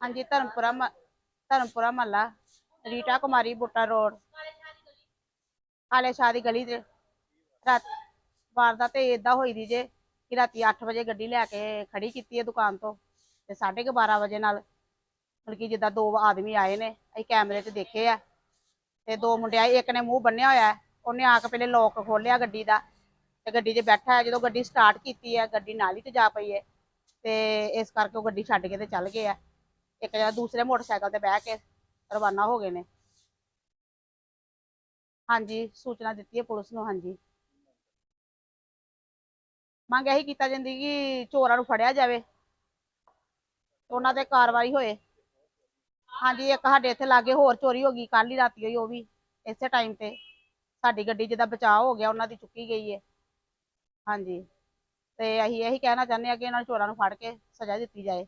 ਹਾਂਜੀ ਧਰਮਪੁਰਾ ਮ- ਧਰਮਪੁਰਾ ਮਹੱਲਾ ਰੀਟਾ ਕੁਮਾਰੀ ਬੁੱਟਾ ਰੋਡ। ਆਲੇ ਸ਼ਾਹ ਦੀ ਗਲੀ ਚ ਰਾਤ ਵਾਰਦਾਤ ਤੇ ਏਦਾਂ ਹੋਈ ਦੀ ਜੇ ਕਿ ਰਾਤੀ 8 ਵਜੇ ਗੱਡੀ ਲੈ ਕੇ ਖੜੀ ਕੀਤੀ ਹੈ ਦੁਕਾਨ ਤੋਂ ਤੇ 12:30 ਵਜੇ ਨਾਲ ਮਤਲਬ ਕਿ ਜਿੱਦਾਂ ਦੋ ਆਦਮੀ ਆਏ ਨੇ ਅਸੀਂ ਕੈਮਰੇ 'ਚ ਦੇਖੇ ਆ ਤੇ ਦੋ ਮੁੰਡੇ ਆਏ ਇੱਕ ਨੇ ਮੂੰਹ ਬੰਨਿਆ ਹੋਇਆ ਹੈ, ਉਹਨੇ ਆ ਕੇ ਪਹਿਲੇ ਲੋਕ ਖੋਲਿਆ ਗੱਡੀ ਦਾ ਤੇ ਗੱਡੀ 'ਚ ਬੈਠਾ ਹੈ ਜਦੋਂ ਗੱਡੀ ਸਟਾਰਟ ਕੀਤੀ ਹੈ ਗੱਡੀ ਨਾਲੀ ਚ ਜਾ ਪਈ ਹੈ ਤੇ ਇਸ ਕਰਕੇ ਉਹ ਗੱਡੀ ਛੱਡ ਕੇ ਤੇ ਚੱਲ ਗਏ ਆ। ਇੱਕ ਜਣਾ ਦੂਸਰੇ ਮੋਟਰਸਾਈਕਲ ਤੇ ਬਹਿ ਕੇ ਰਵਾਨਾ ਹੋ ਗਏ ਨੇ। ਹਾਂਜੀ, ਸੂਚਨਾ ਦਿੱਤੀ ਹੈ ਪੁਲਿਸ ਨੂੰ, ਹਾਂਜੀ। ਮੰਗ ਇਹੀ ਕੀਤਾ ਜਾਂਦੀ ਕਿ ਚੋਰਾਂ ਨੂੰ ਫੜਿਆ ਜਾਵੇ ਉਹਨਾਂ ਤੇ ਕਾਰਵਾਈ ਹੋਏ। ਹਾਂਜੀ, ਇੱਕ ਸਾਡੇ ਇੱਥੇ ਲਾਗੇ ਹੋਰ ਚੋਰੀ ਹੋ ਗਈ ਕੱਲ ਹੀ ਰਾਤੀ ਹੋਈ ਉਹ ਵੀ, ਇਸੇ ਟਾਈਮ ਤੇ। ਸਾਡੀ ਗੱਡੀ ਜਿਹਦਾ ਬਚਾਅ ਹੋ ਗਿਆ, ਉਹਨਾਂ ਦੀ ਚੁੱਕੀ ਗਈ ਹੈ ਹਾਂਜੀ, ਤੇ ਅਸੀਂ ਇਹੀ ਕਹਿਣਾ ਚਾਹੁੰਦੇ ਹਾਂ ਕਿ ਇਹਨਾਂ ਚੋਰਾਂ ਨੂੰ ਫੜ ਕੇ ਸਜ਼ਾ ਦਿੱਤੀ ਜਾਏ।